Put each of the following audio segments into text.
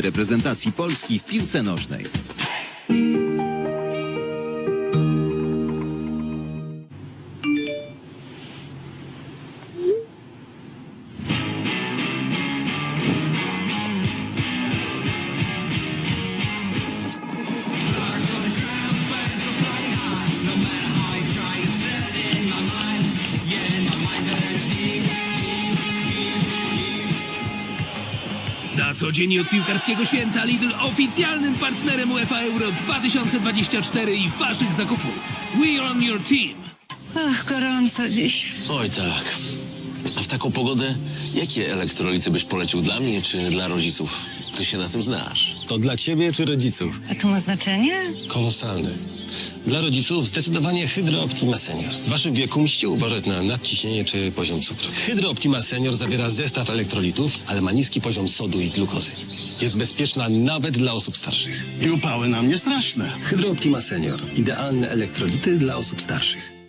reprezentacji Polski w piłce nożnej. Na co dzień od piłkarskiego święta Lidl oficjalnym partnerem UEFA Euro 2024 i waszych zakupów. We on your team. Ach, gorąco dziś. Oj tak. A w taką pogodę jakie elektrolity byś polecił dla mnie czy dla rodziców? Ty się na tym znasz. To dla ciebie czy rodziców? A to ma znaczenie? Kolosalny. Dla rodziców zdecydowanie Hydro Optima Senior. W waszym wieku musicie uważać na nadciśnienie czy poziom cukru. Hydro Optima Senior zawiera zestaw elektrolitów, ale ma niski poziom sodu i glukozy. Jest bezpieczna nawet dla osób starszych. I upały na mnie straszne. Hydro Optima Senior. Idealne elektrolity dla osób starszych.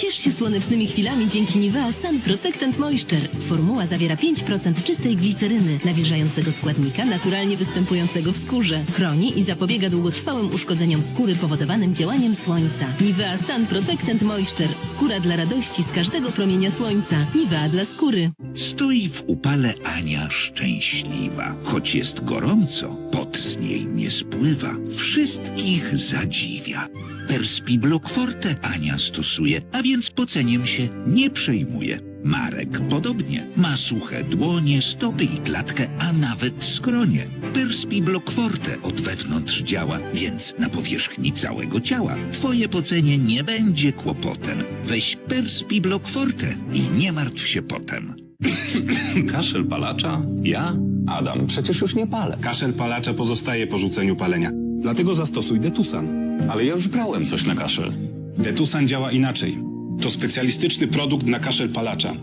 Ciesz się słonecznymi chwilami dzięki Nivea Sun Protectant Moisture. Formuła zawiera 5% czystej gliceryny, nawilżającego składnika naturalnie występującego w skórze. Chroni i zapobiega długotrwałym uszkodzeniom skóry powodowanym działaniem słońca. Nivea Sun Protectant Moisture. Skóra dla radości z każdego promienia słońca. Nivea dla skóry. Stoi w upale Ania szczęśliwa. Choć jest gorąco, pot z niej nie spływa. Wszystkich zadziwia. Perspiblok Forte Ania stosuje, a poceniem się nie przejmuje. Marek podobnie. Ma suche dłonie, stopy i klatkę, a nawet skronie. Perspiblok Forte od wewnątrz działa, więc na powierzchni całego ciała twoje pocenie nie będzie kłopotem. Weź Perspiblok Forte i nie martw się potem. Kaszel palacza? Ja? Adam, przecież już nie palę. Kaszel palacza pozostaje po rzuceniu palenia. Dlatego zastosuj Detusan. Ale ja już brałem coś na kaszel. Detusan działa inaczej. To specjalistyczny produkt na kaszel palacza.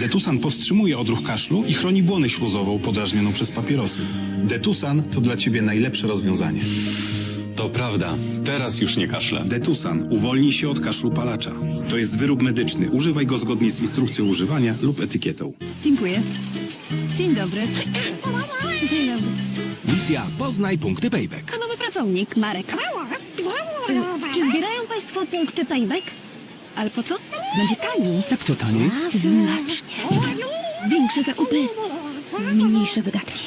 Detusan powstrzymuje odruch kaszlu i chroni błonę śluzową podrażnioną przez papierosy. Detusan to dla ciebie najlepsze rozwiązanie. To prawda, teraz już nie kaszlę. Detusan uwolni się od kaszlu palacza. To jest wyrób medyczny. Używaj go zgodnie z instrukcją używania lub etykietą. Dziękuję. Dzień dobry. Dzień dobry. Misja Poznaj punkty Payback. Nowy pracownik, Marek. Czy zbierają Państwo punkty payback? Ale po co? Będzie taniej. Jak to taniej? Znacznie. Większe zakupy, mniejsze wydatki.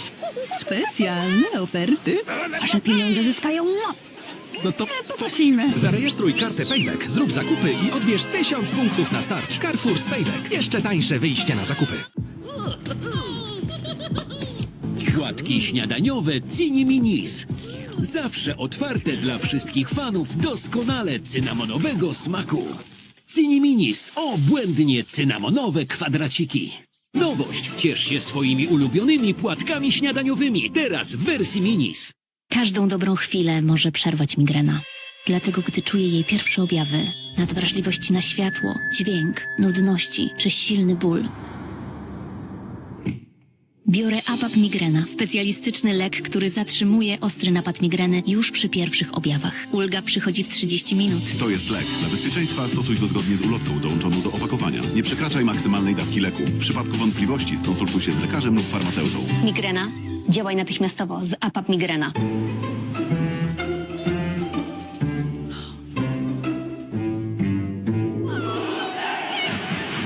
Specjalne oferty. Wasze pieniądze zyskają moc. No to Poprosimy. zarejestruj kartę Payback, zrób zakupy i odbierz 1000 punktów na start. Carrefour z Payback. Jeszcze tańsze wyjście na zakupy. Płatki śniadaniowe Cini Minis. Zawsze otwarte dla wszystkich fanów doskonale cynamonowego smaku. Cini Minis. Obłędnie cynamonowe kwadraciki. Nowość. Ciesz się swoimi ulubionymi płatkami śniadaniowymi. Teraz w wersji minis. Każdą dobrą chwilę może przerwać migrena. Dlatego, gdy czuję jej pierwsze objawy, nadwrażliwości na światło, dźwięk, nudności czy silny ból, biorę APAP Migrena, specjalistyczny lek, który zatrzymuje ostry napad migreny już przy pierwszych objawach. Ulga przychodzi w 30 minut. To jest lek. Dla bezpieczeństwa stosuj go zgodnie z ulotką dołączoną do opakowania. Nie przekraczaj maksymalnej dawki leku. W przypadku wątpliwości skonsultuj się z lekarzem lub farmaceutą. Migrena. Działaj natychmiastowo z APAP Migrena.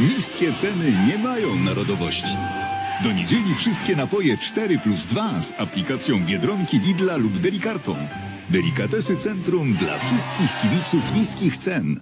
Niskie ceny nie mają narodowości. Do niedzieli wszystkie napoje 4 plus 2 z aplikacją Biedronki, Lidla lub Delikartą. Delikatesy Centrum dla wszystkich kibiców niskich cen.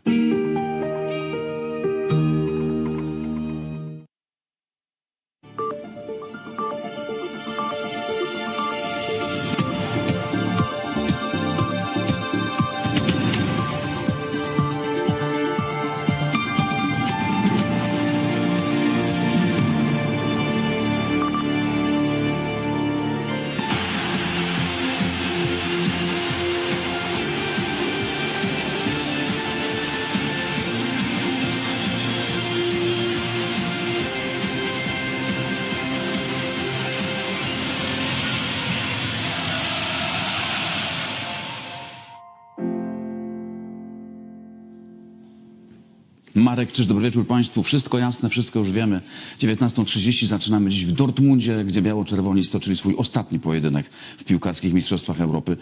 Marek, cześć, dobry wieczór Państwu. Wszystko jasne, wszystko już wiemy. 19.30 zaczynamy dziś w Dortmundzie, gdzie biało-czerwoni stoczyli swój ostatni pojedynek w piłkarskich Mistrzostwach Europy.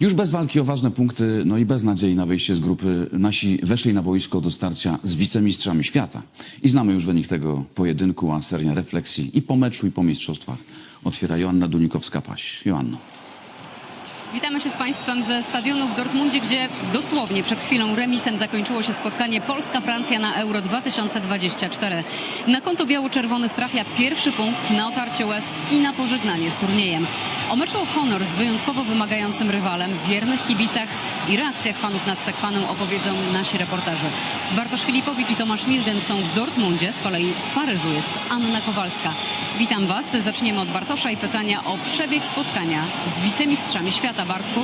Już bez walki o ważne punkty, no i bez nadziei na wyjście z grupy, nasi weszli na boisko do starcia z wicemistrzami świata. I znamy już wynik tego pojedynku, a seria refleksji i po meczu, i po mistrzostwach otwiera Joanna Dunikowska-Paś. Joanno. Witamy się z Państwem ze stadionu w Dortmundzie, gdzie dosłownie przed chwilą remisem zakończyło się spotkanie Polska-Francja na Euro 2024. Na konto biało-czerwonych trafia pierwszy punkt na otarcie łez i na pożegnanie z turniejem. O meczu honor z wyjątkowo wymagającym rywalem, wiernych kibicach i reakcjach fanów nad Sekwaną opowiedzą nasi reporterzy. Bartosz Filipowicz i Tomasz Milden są w Dortmundzie, z kolei w Paryżu jest Anna Kowalska. Witam Was. Zaczniemy od Bartosza i pytania o przebieg spotkania z wicemistrzami świata. Bartku?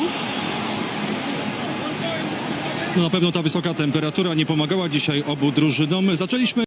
No na pewno ta wysoka temperatura nie pomagała dzisiaj obu drużynom. Zaczęliśmy